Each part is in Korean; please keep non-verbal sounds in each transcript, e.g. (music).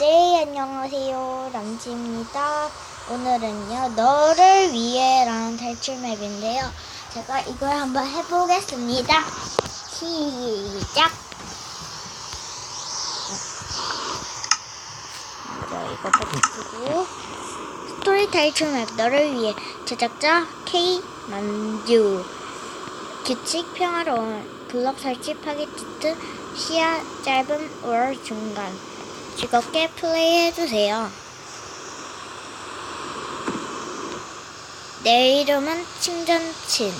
네, 안녕하세요. 람지입니다. 오늘은요, 너를 위해라는 탈출 맵인데요. 제가 이걸 한번 해보겠습니다. 시작! 먼저 이거 버티고 스토리 탈출 맵 너를 위해 제작자 K 만듀 규칙 평화로운 블럭 설치 파게티트 시야 짧은 월 중간 즐겁게 플레이해주세요. 내 이름은 칭전친.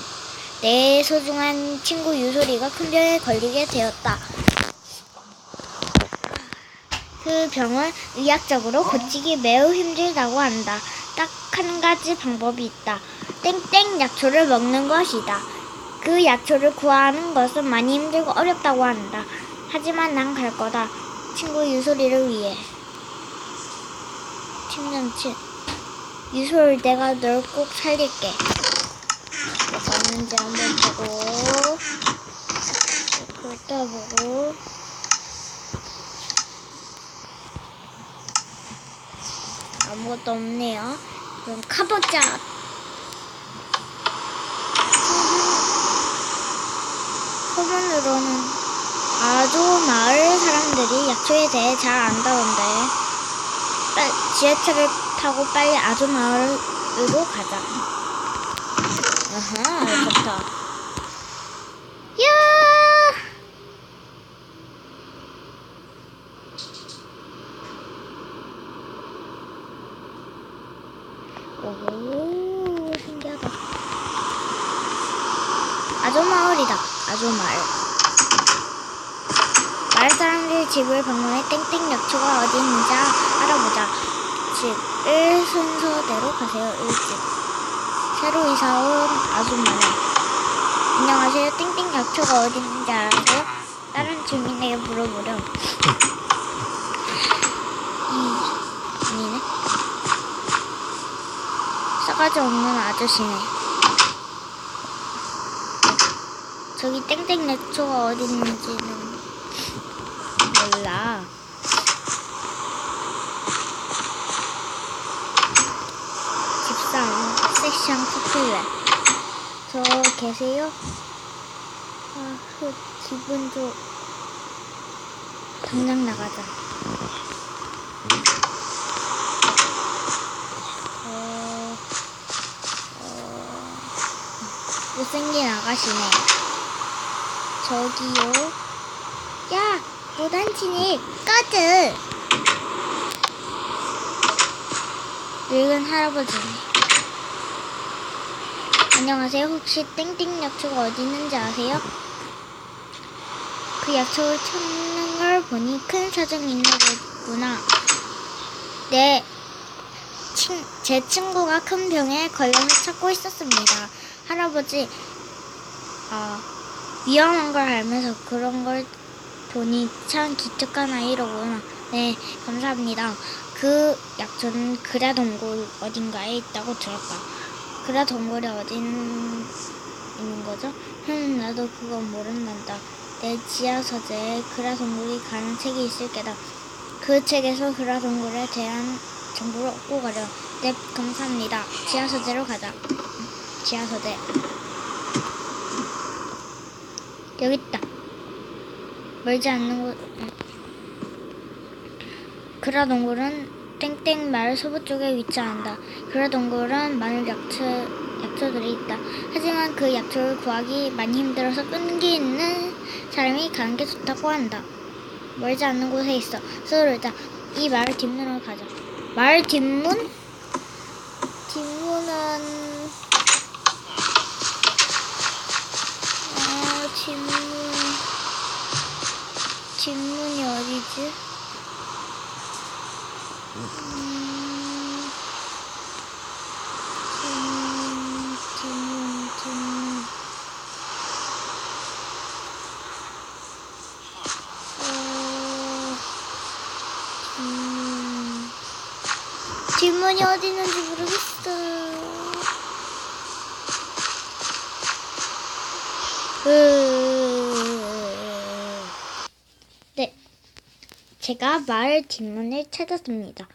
내 소중한 친구 유소리가 큰 병에 걸리게 되었다. 그 병은 의학적으로 고치기 매우 힘들다고 한다. 딱 한 가지 방법이 있다. 땡땡 약초를 먹는 것이다. 그 약초를 구하는 것은 많이 힘들고 어렵다고 한다. 하지만 난 갈 거다. 친구 유소리를 위해. 칭전친. 유솔 내가 널 꼭 살릴게. 있는지 한번 보고. 떠보고. 아무것도 없네요. 그럼 가보자. 소문으로는 아주 마을 사람들이 약초에 대해 잘 안다던데. 빨, 지하철을 타고 빨리 아주 마을으로 가자. 아하, 좋다. 야! 오, 신기하다. 아주 마을이다. 아주 마을. 마을 사람들 집을 방문해 땡땡 약초가 어디 있는지 알아보자. 집을 순서대로 가세요. 1집. 새로 이사 온 아줌마네. 안녕하세요. 땡땡 약초가 어디 있는지 알아세요? 다른 주민에게 물어보렴. 싸가지 없는 아저씨네. 저기 땡땡 약초가 어디 있는지는 몰라. 집사람 섹시한 커플레. 저 계세요? 아, 그 기분 좀 당장 나가자. 어, 어, 못생긴 아가씨네. 저기요. 야, 무단침입 꺼져. 늙은 할아버지네. 안녕하세요. 혹시 땡땡 약초가 어디 있는지 아세요? 그 약초를 찾는 걸 보니 큰 사정이 있나 보구나. 네. 친, 제 친구가 큰 병에 걸려서 찾고 있었습니다. 할아버지, 아, 위험한 걸 알면서 그런 걸 보니 참 기특한 아이로구나. 네, 감사합니다. 그 약초는 그라 동굴 어딘가에 있다고 들었다. 그라 동굴이 있는, 있는 거죠? 흠, 나도 그건 모른단다. 내 지하 서재에 그라 동굴이 가는 책이 있을 게다. 그 책에서 그라 동굴에 대한 정보를 얻고 가려. 네, 감사합니다. 지하 서재로 가자. 지하 서재. 여기 있다. 멀지 않는 곳. 그라 동굴은 땡땡 마을 서부 쪽에 위치한다. 그라 동굴은 많은 약초, 약초들이 있다. 하지만 그 약초를 구하기 많이 힘들어서 끈기 있는 사람이 가는 게 좋다고 한다. 멀지 않는 곳에 있어. 서두르자. 이 마을 뒷문으로 가자. 마을 뒷문? 뒷문은 아, 뒷문. 뒷문이 어디지? 음, 뒷문, 뒷문, 뒷문. 어, 뒷문. 뒷문이 어디 있는지 모르겠어. 으... 네. 제가 마을 뒷문을 찾았습니다.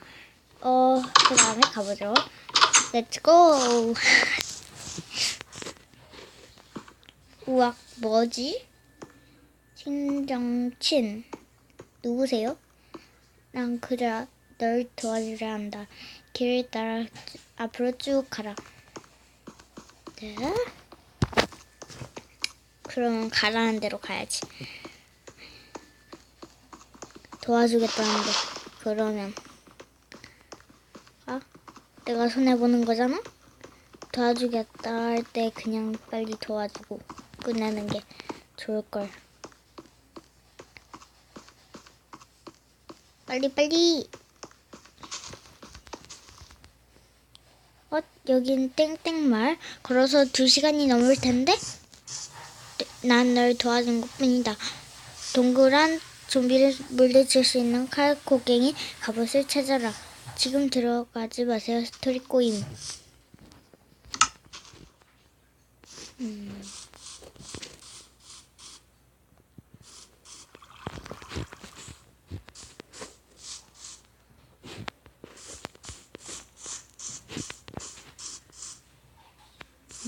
어, 그 다음에 가보죠. 렛츠고! (laughs) 우와, 뭐지? 친정친. 누구세요? 난 그저 널 도와주려 한다. 길을 따라 쭉- 앞으로 쭉 가라. 네. 그럼 가라는 대로 가야지. 도와주겠다는데 그러면 아 내가 손해 보는 거잖아. 도와주겠다 할 때 그냥 빨리 도와주고 끝내는 게 좋을 걸. 빨리 빨리. 어 여긴 땡땡마을 걸어서 두 시간이 넘을 텐데. 난 널 도와준 것뿐이다. 동그란 좀비를 물리칠 수 있는 칼코갱이 갑옷을 찾아라. 지금 들어가지 마세요. 스토리 꼬임. 음.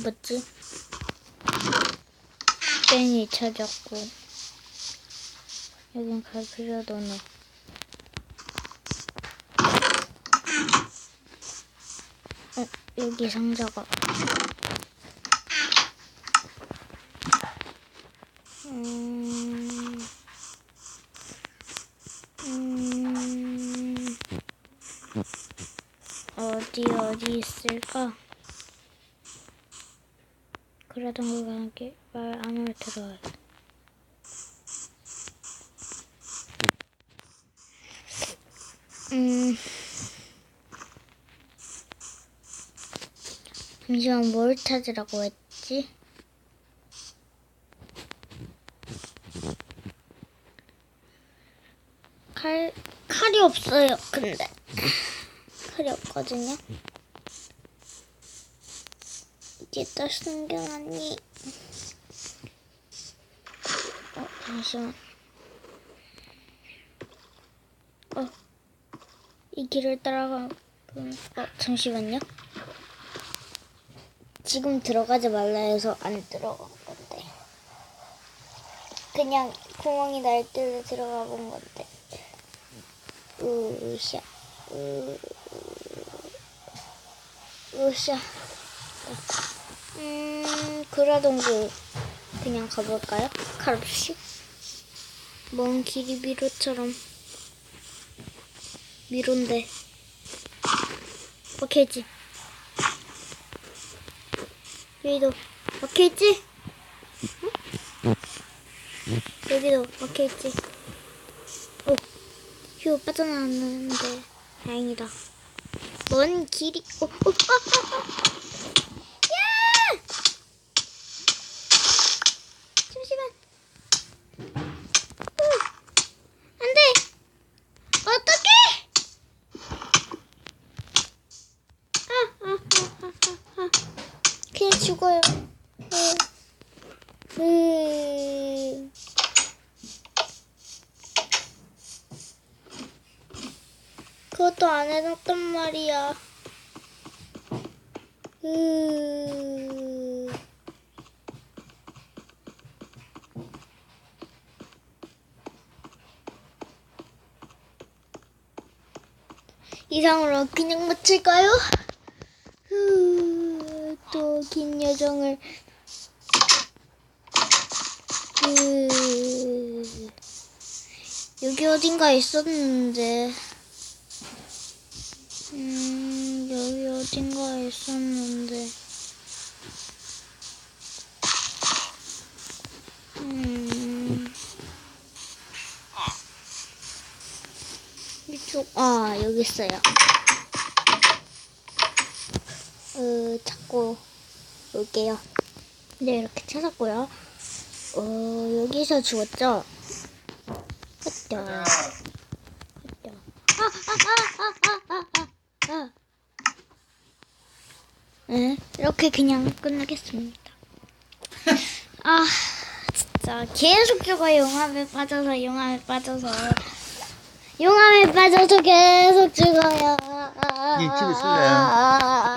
뭐지? 땡이 찾았고 여긴 갈 필요도 없네. 어, 여기 상자가. 음, 음, 어디 어디 있을까? 그러던 걸 함께 말 안으로 들어와요. 음. 잠시만 뭘 찾으라고 했지? 칼, 칼이 없어요, 근데. 칼이 없거든요. 이게 숨겨놨니? 어, 잠시만. 이 길을 따라가, 어, 잠시만요. 지금 들어가지 말라 해서 안 들어간 건데. 그냥 구멍이 날 때로 들어가 본 건데. 으쌰, 으, 으쌰. 음, 그라동굴 그냥 가볼까요? 칼 없이? 먼 길이 미로처럼. 미로인데. 오케이지. 여기도 막혀있지? 응? 여기도 막혀있지? 오, 휴 빠져나왔는데 다행이다. 먼 길이 오, 오, 아, 아, 아. 야! 잠시만. 오, 안돼. 어떡해? 아, 아, 아, 아, 아. 그냥 죽어요. 그것도 안 해놨단 말이야. 으. 이상으로 그냥 맞출까요? 긴 여정을 그 여기 어딘가 있었는데. 음 여기 어딘가 있었는데. 음. 이쪽 아 여기 있어요. 어, 찾고 올게요. 네, 이렇게 찾았고요. 어, 여기서 죽었죠? 했죠. 했죠. 아, 아, 아, 아, 아, 아, 아. 네, 이렇게 그냥 끝나겠습니다. 아, 진짜 계속 죽어요. 용암에 빠져서, 용암에 빠져서. 용암에 빠져서 계속 죽어요. 예, 집에 있을래요?